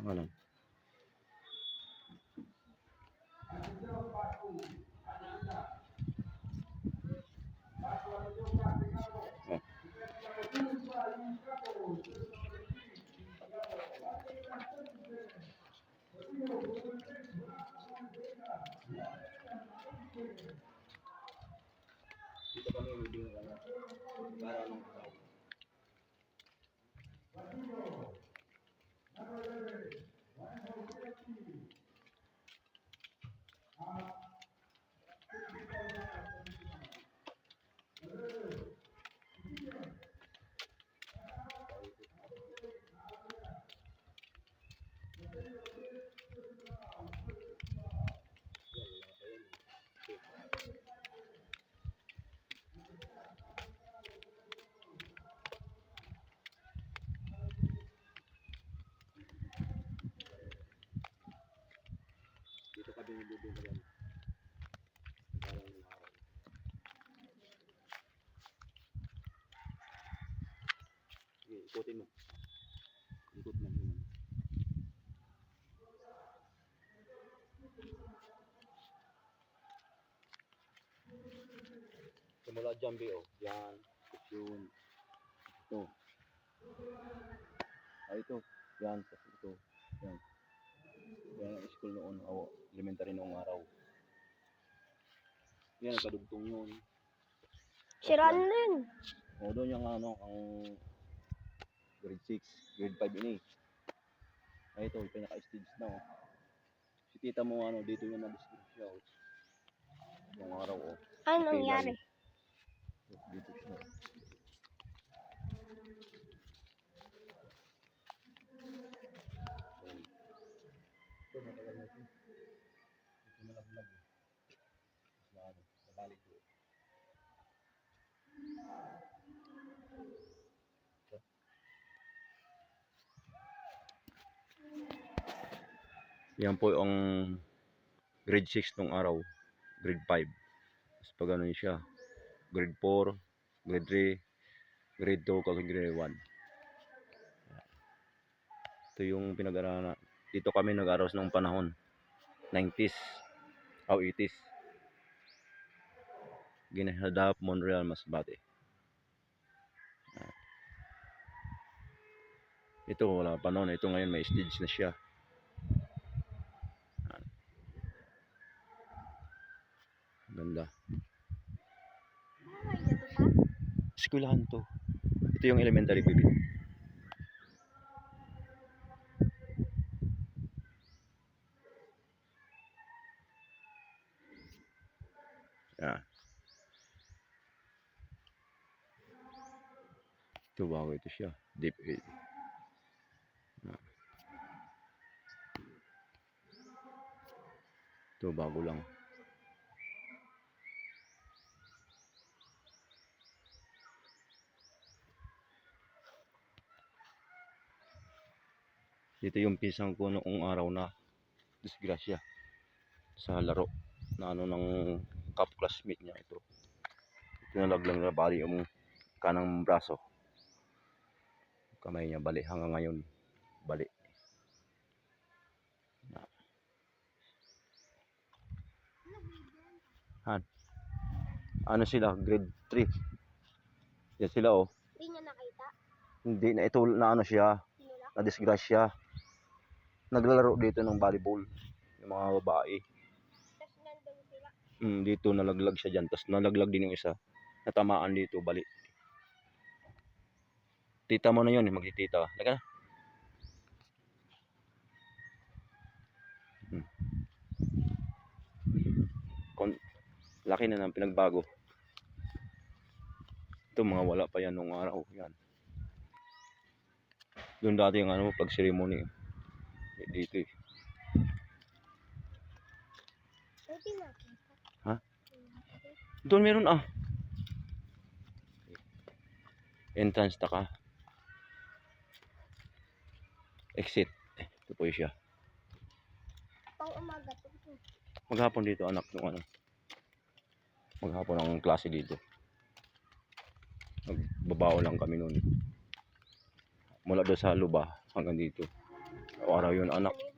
Pangalan. Oh. Ikutin mo. Ikot mo yun. Simula dyan, B, oh. Yan. Yun. Ito. Ah, ito. Yan. Ito. Yan. Yan ang school noon. Oh, elementary noong araw. Yan, kadugtong yun. Sira na yun. O, doon yung ano, ang grade 6, grade 5 ini. Ay, ito, pinaka-stage na, oh. Si tita mo, ano, dito yung na-discuss siya, oh. Yung araw, oh. Ano nangyari? Dito siya. Ito, matagal na ito. Ito malaglag, eh. Tapos na, ano, nabalik ko. Yan po ang grade 6 nung araw. Grade 5. Tapos pag ano siya. Grade 4, grade 3, grade 2, kag grade 1. Ito yung pinag-aralan na. Dito kami nag-aros nung panahon. 90s. O 80s. Ginahadap, Monreal, Masbate. Ito wala pa noon. Ito ngayon may stage na siya. Ganda. Eskwelahan to. Ito yung elementary baby. Yan. Ito bago ito siya. Deep 8. Yan. Ito bago lang. Dito yung pisang ko noong araw na disgrasya sa laro na ano ng cup classmate niya ito. Pinalaglang na bali yung kanang braso. Kamay niya bali hanggang ngayon bali. Na. Han. Ano sila? Grade 3. Yan sila oh. Hindi niya nakita. Hindi na ito na ano siya, na disgrasya. Naglalaro dito ng volleyball yung mga babae. Mm, dito nalaglag siya dyan. Tapos nalaglag din yung isa. Natamaan dito, bali. Tita mo na yun, eh, magtitita. Laka na. Hmm. Kon laki na ng pinagbago. Ito mga wala pa yan nung araw. Yan. Doon dati yung ano, pag ceremony. Dito eh. Ha? Doon meron ah. Entrance ta ka. Exit. Eh, Ito po siya. Pang umaga to. Maghapon dito anak ng ano. Maghapon ang klase dito. Magbabao lang kami noon. Mula doon sa luba hanggang dito. Araw yun anak.